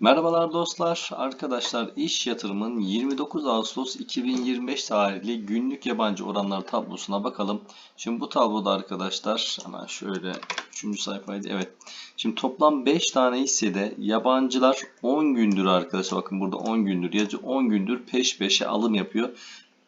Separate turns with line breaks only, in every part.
Merhabalar dostlar, arkadaşlar iş yatırımın 29 Ağustos 2025 tarihli günlük yabancı oranları tablosuna bakalım. Şimdi bu tabloda arkadaşlar hemen şöyle 3. sayfaydı evet. Şimdi toplam 5 tane hissede yabancılar 10 gündür arkadaşlar bakın burada 10 gündür yazıyor 10 gündür peş peşe alım yapıyor.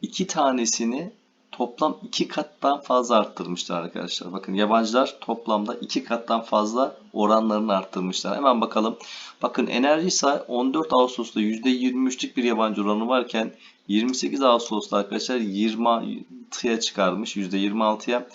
2 tanesini toplam 2 kattan fazla arttırmışlar arkadaşlar. Bakın yabancılar toplamda 2 kattan fazla oranlarını arttırmışlar. Hemen bakalım. Bakın Enerjisa 14 Ağustos'ta %23'lük bir yabancı oranı varken 28 Ağustos'ta arkadaşlar 20'ya çıkarmış %26'ya.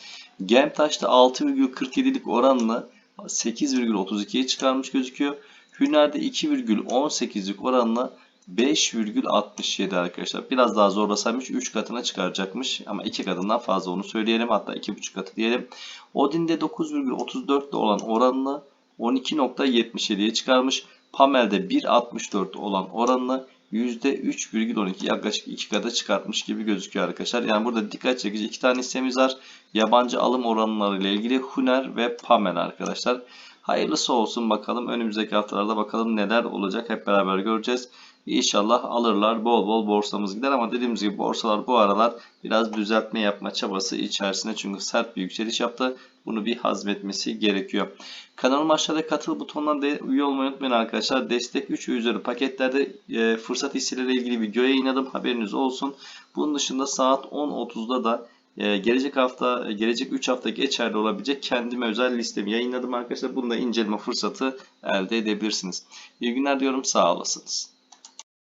Gemtaş'ta 6,47'lik oranla 8,32'ye çıkarmış gözüküyor. Hüner'de 2,18'lik oranla 5,67 arkadaşlar. Biraz daha zorlasaymış 3 katına çıkaracakmış. Ama 2 katından fazla onu söyleyelim. Hatta 2,5 katı diyelim. Odin'de 9,34'te olan oranla 12.77'ye çıkarmış. Pamel'de 1.64 olan oranla %3,12 yaklaşık 2 kata çıkartmış gibi gözüküyor arkadaşlar. Yani burada dikkat çekici iki tane hissemiz var. Yabancı alım oranları ile ilgili Huner ve Pamel arkadaşlar. Hayırlısı olsun bakalım. Önümüzdeki haftalarda bakalım neler olacak hep beraber göreceğiz. İnşallah alırlar. Bol bol borsamız gider ama dediğimiz gibi borsalar bu aralar biraz düzeltme yapma çabası içerisinde çünkü sert bir yükseliş yaptı. Bunu bir hazmetmesi gerekiyor. Kanalıma aşağıda katıl butonuna de üye olmayı unutmayın arkadaşlar. Destek 3 ve üzeri paketlerde e, fırsat hisseleriyle ilgili video yayınladım. Haberiniz olsun. Bunun dışında saat 10.30'da da e, gelecek hafta, gelecek 3 hafta geçerli olabilecek kendime özel listemi yayınladım arkadaşlar. Bunu da inceleme fırsatı elde edebilirsiniz. İyi günler diyorum. Sağ olasınız.